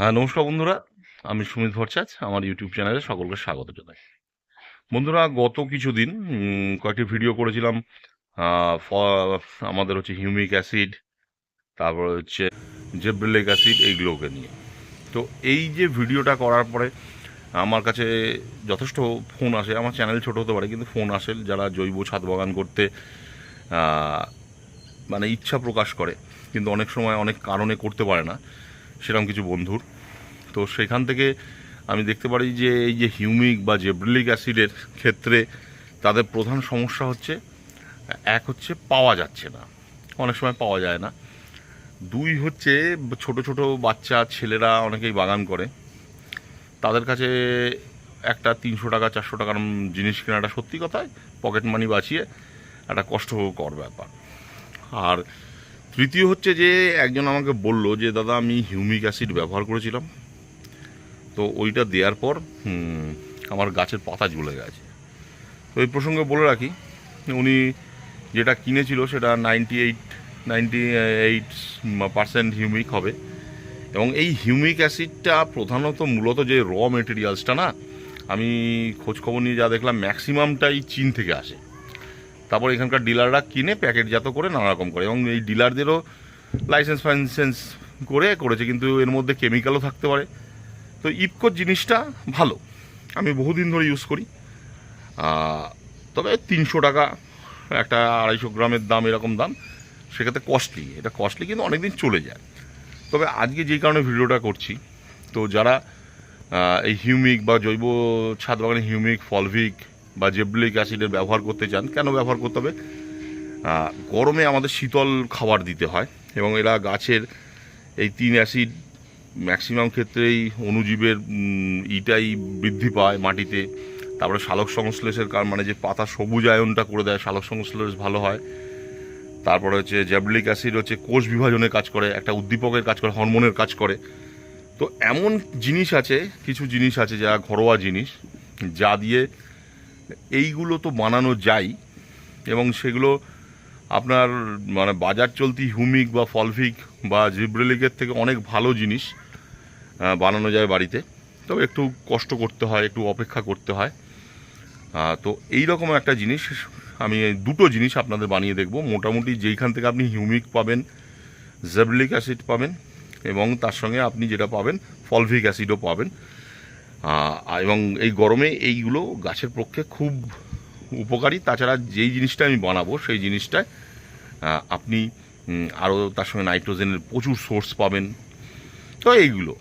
হ্যাঁ নমস্কার বন্ধুরা। আমি সুমিত ভট্টাচ আমার ইউটিউব চ্যানেলে সকলকে স্বাগত জানাই। বন্ধুরা, গত কিছুদিন কয়েকটি ভিডিও করেছিলাম। আমাদের হচ্ছে হিউমিক অ্যাসিড তারপর হচ্ছে জেব্রেলিক অ্যাসিড এইগুলোকে নিয়ে। তো এই যে ভিডিওটা করার পরে আমার কাছে যথেষ্ট ফোন আসে। আমার চ্যানেল ছোট হতে পারে, কিন্তু ফোন আসে যারা জৈব ছাদ বাগান করতে মানে ইচ্ছা প্রকাশ করে। কিন্তু অনেক সময় অনেক কারণে করতে পারে না। সেরকম কিছু বন্ধুর। তো সেখান থেকে আমি দেখতে পারি যে এই যে হিউমিক বা জেব্রিলিক অ্যাসিডের ক্ষেত্রে তাদের প্রধান সমস্যা হচ্ছে, এক হচ্ছে পাওয়া যাচ্ছে না। অনেক সময় পাওয়া যায় না। দুই হচ্ছে ছোট ছোট বাচ্চা ছেলেরা অনেকেই বাগান করে। তাদের কাছে একটা তিনশো টাকা, চারশো টাকার জিনিস কেনাটা সত্যি কথায়, পকেট মানি বাঁচিয়ে একটা কষ্টকর ব্যাপার। আর তৃতীয় হচ্ছে যে একজন আমাকে বলল যে, দাদা, আমি হিউমিক অ্যাসিড ব্যবহার করেছিলাম। তো ওইটা দেওয়ার পর আমার গাছের পাতা ঝুলে গেছে। তো এই প্রসঙ্গে বলে রাখি, উনি যেটা কিনেছিল সেটা ninety eight ninety eight percent humic হবে। এবং এই হিউমিক অ্যাসিডটা প্রধানত মূলত যে র মেটেরিয়ালসটা না, আমি খোঁজখবর নিয়ে যা দেখলাম, ম্যাক্সিমামটাই চীন থেকে আসে। তারপর এখানকার ডিলাররা কিনে প্যাকেটজাত করে নানা রকম করে। এবং এই ডিলারদেরও লাইসেন্স ফাইসেন্স করে করেছে, কিন্তু এর মধ্যে কেমিক্যালও থাকতে পারে। তো ইপকোর জিনিসটা ভালো। আমি বহুদিন ধরে ইউজ করি। তবে তিনশো টাকা, একটা আড়াইশো গ্রামের দাম, এরকম দাম, সেক্ষেত্রে কস্টলি এটা কস্টলি কিন্তু অনেকদিন চলে যায়। তবে আজকে যেই কারণে ভিডিওটা করছি, তো যারা এই হিউমিক বা জৈব ছাদ বাগানে হিউমিক ফলভিক বা জেবলিক অ্যাসিডের ব্যবহার করতে চান, কেন ব্যবহার করতে হবে? গরমে আমাদের শীতল খাবার দিতে হয় এবং এরা গাছের এই তিন অ্যাসিড ম্যাক্সিমাম ক্ষেত্রেই অণুজীবের ইটাই বৃদ্ধি পায় মাটিতে। তারপরে শালক সংশ্লেষের কারণ মানে যে পাতা সবুজায়নটা করে দেয়, শালক সংশ্লেষ ভালো হয়। তারপরে হচ্ছে জ্যাবলিক অ্যাসিড হচ্ছে কোষ বিভাজনের কাজ করে, একটা উদ্দীপকের কাজ করে, হরমোনের কাজ করে। তো এমন জিনিস আছে, কিছু জিনিস আছে, যা ঘরোয়া জিনিস, যা দিয়ে এইগুলো তো বানানো যায় এবং সেগুলো আপনার মানে বাজার চলতি হিউমিক বা ফলভিক বা জিব্রেলিকের থেকে অনেক ভালো জিনিস বানানো যায় বাড়িতে। তবে একটু কষ্ট করতে হয়, একটু অপেক্ষা করতে হয়। তো এই রকম একটা জিনিস, আমি দুটো জিনিস আপনাদের বানিয়ে দেখব। মোটামুটি যেইখান থেকে আপনি হিউমিক পাবেন জেবলিক অ্যাসিড পাবেন এবং তার সঙ্গে আপনি যেটা পাবেন ফলভিক অ্যাসিডও পাবেন। এবং এই গরমে এইগুলো গাছের পক্ষে খুব উপকারী। তাছাড়া যেই জিনিসটা আমি বানাবো, সেই জিনিসটায় আপনি আরও তার সঙ্গে নাইট্রোজেনের প্রচুর সোর্স পাবেন। তো এইগুলো।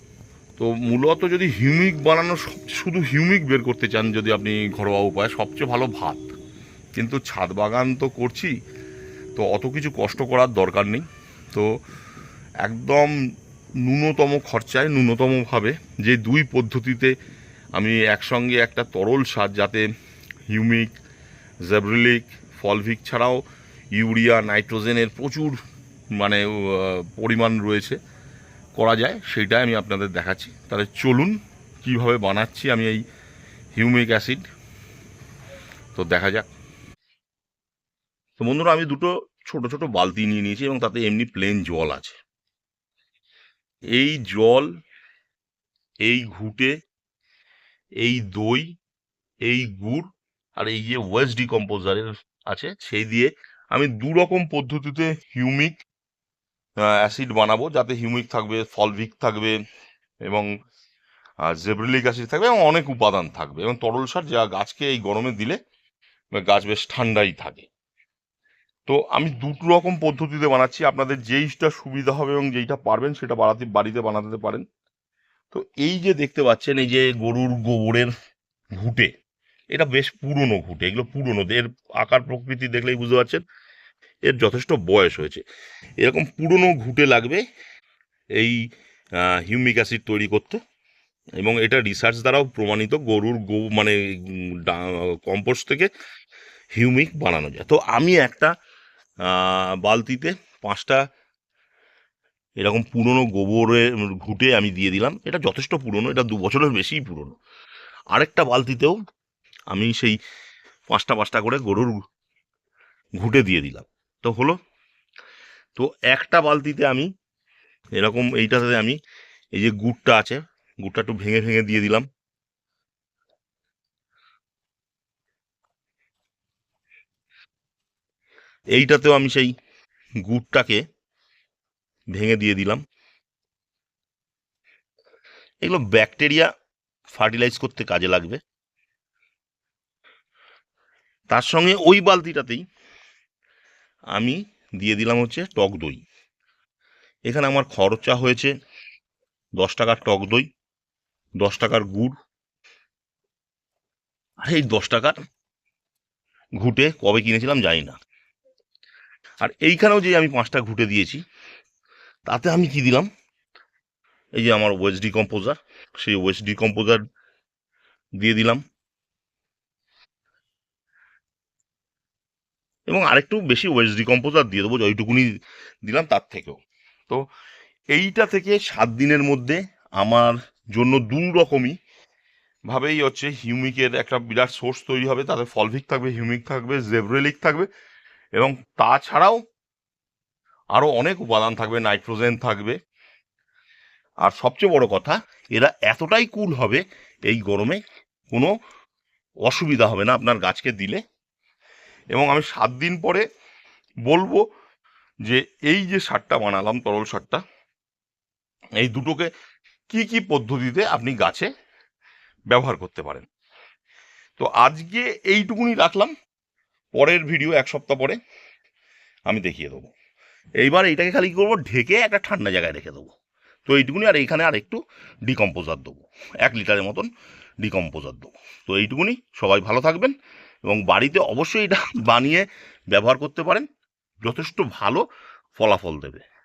তো মূলত যদি হিউমিক বানানো শুধু হিউমিক বের করতে চান, যদি আপনি ঘরোয়া উপায়, সবচেয়ে ভালো ভাত। কিন্তু ছাদ বাগান তো করছি, তো অত কিছু কষ্ট করার দরকার নেই। তো একদম ন্যূনতম খরচায়, ন্যূনতমভাবে যে দুই পদ্ধতিতে আমি একসঙ্গে একটা তরল সার যাতে হিউমিক, জেব্রিলিক, ফলভিক ছাড়াও ইউরিয়া, নাইট্রোজেনের প্রচুর মানে পরিমাণ রয়েছে করা যায় সেটাই আমি আপনাদের দেখাচ্ছি। তাহলে চলুন কীভাবে বানাচ্ছি আমি এই হিউমিক অ্যাসিড। তো দেখা যাক। তো বন্ধুরা, আমি দুটো ছোট ছোট বালতি নিয়ে নিয়েছি এবং তাতে এমনি প্লেন জল আছে। এই জল, এই ঘুটে, এই দই, এই গুড় আর এই যে ওয়েস্ট ডিকম্পোজারের আছে, সেই দিয়ে আমি দু রকম পদ্ধতিতে হিউমিক অ্যাসিড বানাবো যাতে হিউমিক থাকবে ফলভিক থাকবে এবং জেব্রিলিক অ্যাসিড থাকবে এবং অনেক উপাদান থাকবে এবং তরল সার যা গাছকে এই গরমে দিলে, গাছ বেশ ঠান্ডাই থাকে। তো আমি দুটো রকম পদ্ধতিতে বানাচ্ছি। আপনাদের যেইটা সুবিধা হবে এবং যেইটা পারবেন সেটা বাড়াতে, বাড়িতে বানাতে পারেন। তো এই যে দেখতে পাচ্ছেন, এই যে গরুর গোবরের ঘুটে, এটা বেশ পুরনো ঘুটে, এগুলো পুরনো। এর আকার, প্রকৃতি দেখলেই বুঝতে পারছেন, এর যথেষ্ট বয়স হয়েছে। এরকম পুরনো ঘুটে লাগবে এই হিউমিক অ্যাসিড তৈরি করতে এবং এটা রিসার্চ দ্বারাও প্রমাণিত গরুর গো মানে কম্পোস্ট থেকে হিউমিক বানানো যায়। তো আমি একটা বালতিতে পাঁচটা এরকম পুরনো গোবরের ঘুটে আমি দিয়ে দিলাম। এটা যথেষ্ট পুরনো, এটা দু বছরের বেশিই পুরনো। আরেকটা বালতিতেও আমি সেই পাঁচটা পাঁচটা করে গরুর ঘুটে দিয়ে দিলাম। তো হলো, তো একটা বালতিতে আমি এরকম এইটাতে আমি এই যে গুড়টা আছে, গুড়টা একটু ভেঙে ভেঙে দিয়ে দিলাম। এইটাতেও আমি সেই গুড়টাকে ভেঙে দিয়ে দিলাম। এগুলো ব্যাকটেরিয়া ফার্টিলাইজ করতে কাজে লাগবে। তার সঙ্গে ওই বালতিটাতেই আমি দিয়ে দিলাম হচ্ছে টক দই। এখানে আমার খরচা হয়েছে দশ টাকার টক দই, দশ টাকার গুড়। আর এই দশ টাকার ঘুটে কবে কিনেছিলাম জানি না। আর এইখানেও যে আমি পাঁচটা ঘুটে দিয়েছি, তাতে আমি কি দিলাম? এই যে আমার ওয়েস্ট ডিকম্পোজার, সেই ওয়েস্ট ডিকম্পোজার দিয়ে দিলাম। এবং আরেকটু বেশি ওয়েস্ট ডিকম্পোজার দিয়ে দেবো ওইটুকুনি দিলাম তার থেকেও। তো এইটা থেকে সাত দিনের মধ্যে আমার জন্য দু রকমই ভাবেই হচ্ছে হিউমিকের একটা বিরাট সোর্স তৈরি হবে। তাতে ফলভিক থাকবে, হিউমিক থাকবে, জেব্রেলিক থাকবে এবং তাছাড়াও আরও অনেক উপাদান থাকবে, নাইট্রোজেন থাকবে। আর সবচেয়ে বড় কথা, এরা এতটাই কুল হবে এই গরমে, কোনো অসুবিধা হবে না আপনার গাছকে দিলে। এবং আমি সাত দিন পরে বলব যে এই যে সারটা বানালাম, তরল সারটা, এই দুটোকে কি কি পদ্ধতিতে আপনি গাছে ব্যবহার করতে পারেন। তো আজকে এইটুকুনি রাখলাম। পরের ভিডিও এক সপ্তাহ পরে আমি দেখিয়ে দেবো। এইবার এইটাকে খালি কী করব? ঢেকে একটা ঠান্ডা জায়গায় রেখে দেবো। তো এইটুকুনি আর এইখানে আর একটু ডিকম্পোজার দেবো। এক লিটারের মতন ডিকম্পোজার দেবো। তো এইটুকুনি সবাই ভালো থাকবেন এবং বাড়িতে অবশ্যই এটা বানিয়ে ব্যবহার করতে পারেন। যথেষ্ট ভালো ফলাফল দেবে।